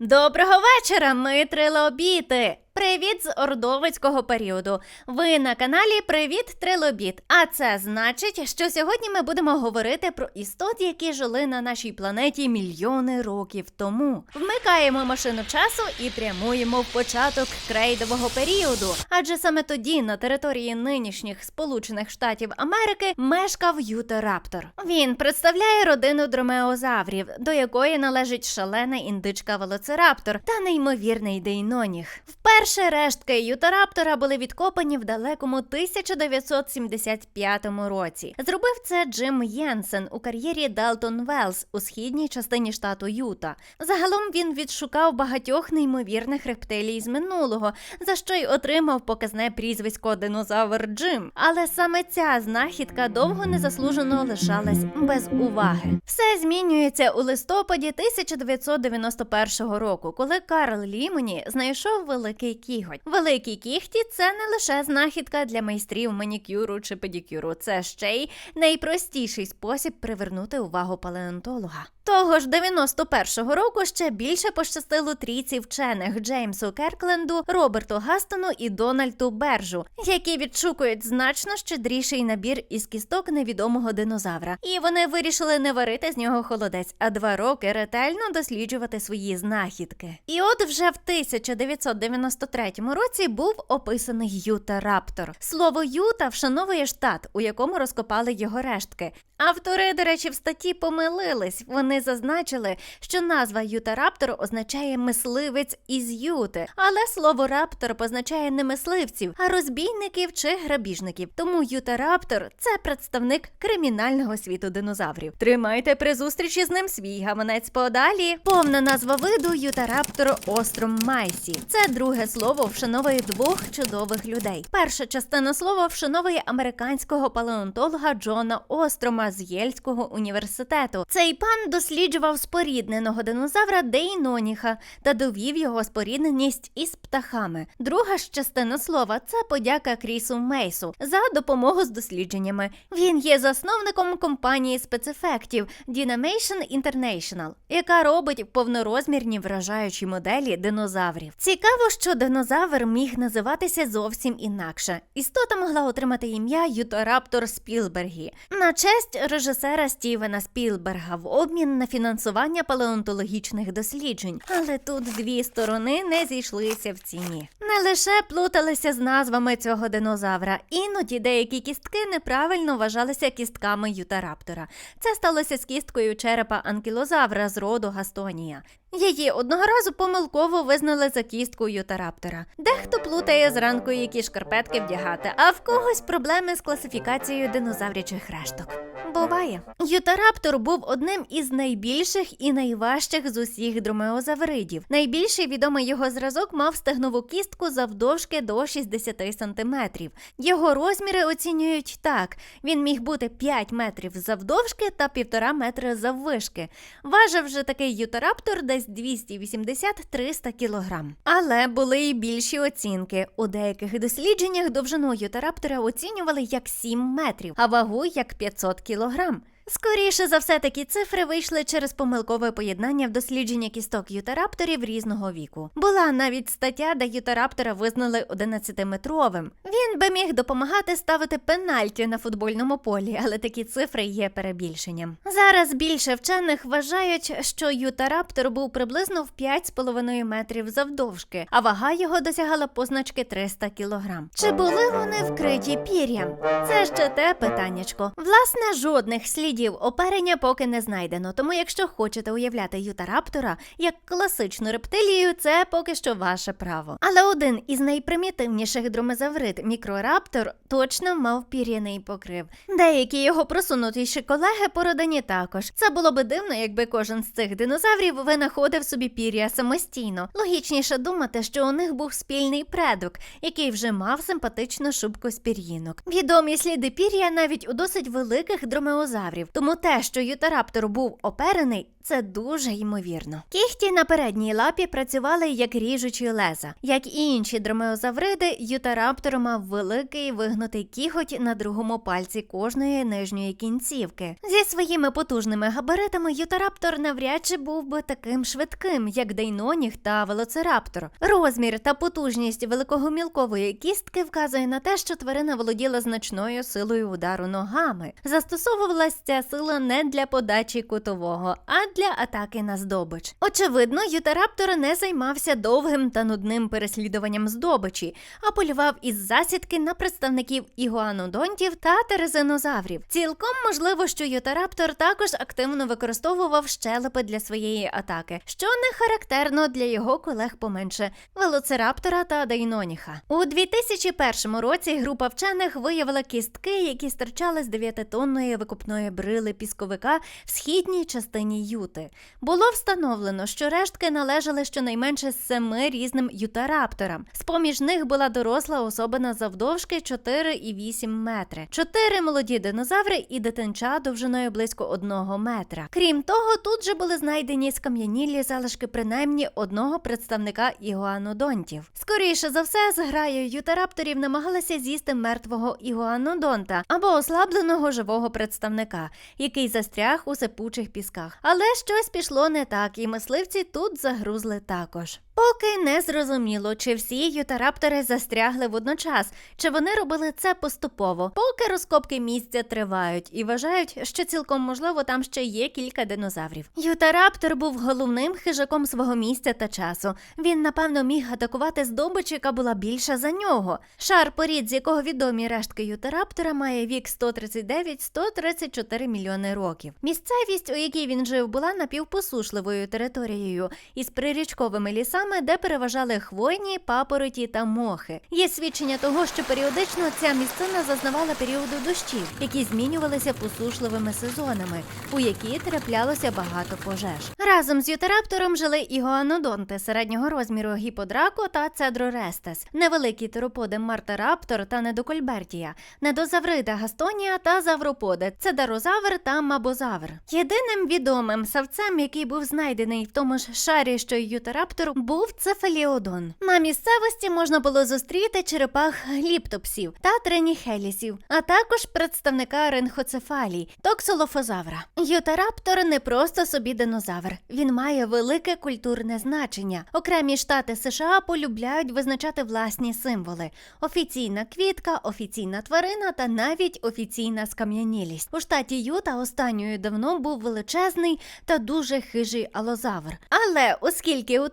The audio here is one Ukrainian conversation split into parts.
Доброго вечора, ми трилобіти! Привіт з ордовицького періоду. Ви на каналі Привіт Трилобіт. А це значить, що сьогодні ми будемо говорити про істот, які жили на нашій планеті мільйони років тому. Вмикаємо машину часу і прямуємо в початок крейдового періоду. Адже саме тоді на території нинішніх Сполучених Штатів Америки мешкав Ютараптор. Він представляє родину дромеозаврів, до якої належить шалена індичка Велоцираптор та неймовірний дейноніг. Вперше рештки Ютараптора були відкопані в далекому 1975 році. Зробив це Джим Єнсен у кар'єрі Далтон Велс у східній частині штату Юта. Загалом він відшукав багатьох неймовірних рептилій з минулого, за що й отримав показне прізвисько динозавр Джим. Але саме ця знахідка довго незаслужено лишалась без уваги. Все змінюється у листопаді 1991 року, коли Карл Лімені знайшов великий кіготь. Великі кігті це не лише знахідка для майстрів манікюру чи педикюру, це ще й найпростіший спосіб привернути увагу палеонтолога. Того ж 91-го року ще більше пощастило трійці вчених Джеймсу Керкленду, Роберту Гастону і Дональду Бержу, які відшукують значно щедріший набір із кісток невідомого динозавра. І вони вирішили не варити з нього холодець, а два роки ретельно досліджувати свої знахідки. І от вже в 1993 році був описаний Юта Раптор. Слово Юта вшановує штат, у якому розкопали його рештки. Автори, до речі, в статті помилились. Вони зазначили, що назва Ютараптор означає мисливець із Юти, але слово раптор позначає не мисливців, а розбійників чи грабіжників. Тому Ютараптор це представник кримінального світу динозаврів. Тримайте при зустрічі з ним свій гаманець подалі. Повна назва виду Ютараптор остром Майсі. Це друге слово вшановує двох чудових людей. Перша частина слова вшановує американського палеонтолога Джона Острома з Єльського університету. Цей пан досліджував спорідненого динозавра Дейноніха та довів його спорідненість із птахами. Друга ж частина слова це подяка Крісу Мейсу за допомогу з дослідженнями. Він є засновником компанії спецефектів Dynamation International, яка робить повнорозмірні вражаючі моделі динозаврів. Цікаво, що динозавр міг називатися зовсім інакше. Істота могла отримати ім'я Ютораптор Спілбергі на честь режисера Стівена Спілберга в обмін на фінансування палеонтологічних досліджень. Але тут дві сторони не зійшлися в ціні. Не лише плуталися з назвами цього динозавра, іноді деякі кістки неправильно вважалися кістками Ютараптора. Це сталося з кісткою черепа анкілозавра з роду Гастонія. Її одного разу помилково визнали за кістку Ютараптора. Дехто плутає зранку, які шкарпетки вдягати, а в когось проблеми з класифікацією динозаврячих решток. Буває. Ютараптор був одним із найбільших і найважчих з усіх дромеозавридів. Найбільший відомий його зразок мав стегнову кістку завдовжки до 60 сантиметрів. Його розміри оцінюють так: він міг бути 5 метрів завдовжки та 1,5 метри заввишки. Важив же такий ютараптор десь 280-300 кілограм. Але були і більші оцінки. У деяких дослідженнях довжину ютараптора оцінювали як 7 метрів, а вагу як 500 кілограм. Скоріше за все, такі цифри вийшли через помилкове поєднання в дослідження кісток ютарапторів різного віку. Була навіть стаття, де ютараптора визнали 11-метровим. Він би міг допомагати ставити пенальті на футбольному полі, але такі цифри є перебільшенням. Зараз більше вчених вважають, що ютараптор був приблизно в 5,5 метрів завдовжки, а вага його досягала позначки 300 кілограм. Чи були вони вкриті пір'ям? Це ще те питаннячко. Власне, жодних слідів оперення поки не знайдено. Тому, якщо хочете уявляти ютараптора як класичну рептилію, це поки що ваше право. Але один із найпримітивніших дромезаврид мікрораптор точно мав пір'яний покрив. Деякі його просунутіші колеги по родині також. Це було би дивно, якби кожен з цих динозаврів винаходив собі пір'я самостійно. Логічніше думати, що у них був спільний предок, який вже мав симпатичну шубку з пір'їнок. Відомі сліди пір'я навіть у досить великих дромеозаврів, Тому те, що ютараптор був оперений, це дуже ймовірно. Кіхті на передній лапі працювали як ріжучі леза. Як і інші дромеозавриди, ютараптор мав великий вигнутий кіхоть на другому пальці кожної нижньої кінцівки. Зі своїми потужними габаритами ютараптор навряд чи був би таким швидким, як Дейноніг та велоцираптор. Розмір та потужність великогомілкової кістки вказує на те, що тварина володіла значною силою удару ногами. Застосовувалася ця сила не для подачі кутового, а для атаки на здобич. Очевидно, ютараптор не займався довгим та нудним переслідуванням здобичі, а полював із засідки на представників ігуанодонтів та терезинозаврів. Цілком можливо, що ютараптор також активно використовував щелепи для своєї атаки, що не характерно для його колег поменше велоцираптора та Дейноніха. У 2001 році група вчених виявила кістки, які стирчали з 9-тонної викупної брили пісковика в східній частині юти. Було встановлено, що рештки належали щонайменше семи різним ютарапторам. З поміж них була доросла особина завдовжки 4,8 метри, чотири молоді динозаври і дитинча довжиною близько одного метра. Крім того, тут же були знайдені скам'янілі залишки принаймні одного представника ігуанодонтів. Скоріше за все, зграя ютарапторів намагалася з'їсти мертвого ігуанодонта або ослабленого живого представника, який застряг у сипучих пісках. Але щось пішло не так, і мисливці тут загрузли також. Поки не зрозуміло, чи всі ютараптори застрягли водночас, чи вони робили це поступово. Поки розкопки місця тривають і вважають, що цілком можливо там ще є кілька динозаврів. Ютараптор був головним хижаком свого місця та часу. Він, напевно, міг атакувати здобич, яка була більша за нього. Шар порід, з якого відомі рештки ютараптора, має вік 139-134 мільйони років. Місцевість, у якій він жив, була напівпосушливою територією із прирічковими лісами, де переважали хвойні, папороті та мохи. Є свідчення того, що періодично ця місцина зазнавала періоду дощів, які змінювалися посушливими сезонами, у які траплялося багато пожеж. Разом з ютараптором жили ігуанодонти середнього розміру гіподрако та цедрорестес, невеликі тероподи мартараптор та недокольбертія, недозаврида гастонія та завроподи, цедарозавр та мабозавр. Єдиним відомим савцем, який був знайдений в тому ж шарі, що й ютараптору, був цефаліодон. На місцевості можна було зустріти черепах гліптопсів та треніхелісів, а також представника ринхоцефалій, токсолофозавра. Ютараптор не просто собі динозавр, він має велике культурне значення. Окремі штати США полюбляють визначати власні символи: офіційна квітка, офіційна тварина та навіть офіційна скам'янілість. У штаті Юта останньою давно був величезний та дуже хижий алозавр. Але оскільки у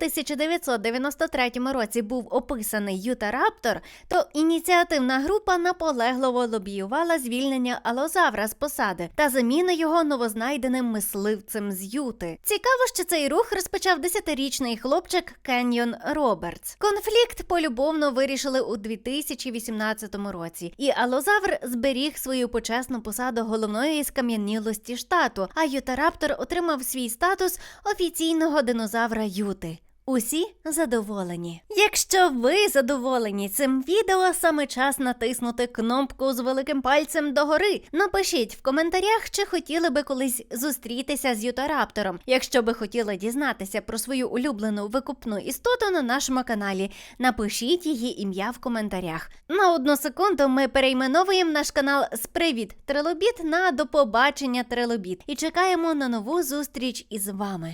1993 році був описаний ютараптор, то ініціативна група наполегливо лобіювала звільнення алозавра з посади та заміну його новознайденим мисливцем з Юти. Цікаво, що цей рух розпочав 10-річний хлопчик Кеньйон Робертс. Конфлікт полюбовно вирішили у 2018 році, і алозавр зберіг свою почесну посаду головної скам'янілості штату, а ютараптор отримав свій статус офіційного динозавра Юти. Усі задоволені. Якщо ви задоволені цим відео, саме час натиснути кнопку з великим пальцем догори. Напишіть в коментарях, чи хотіли би колись зустрітися з ютараптором. Якщо би хотіли дізнатися про свою улюблену викупну істоту на нашому каналі, напишіть її ім'я в коментарях. На одну секунду ми перейменовуємо наш канал з Привіт Трилобіт на До побачення Трилобіт і чекаємо на нову зустріч із вами.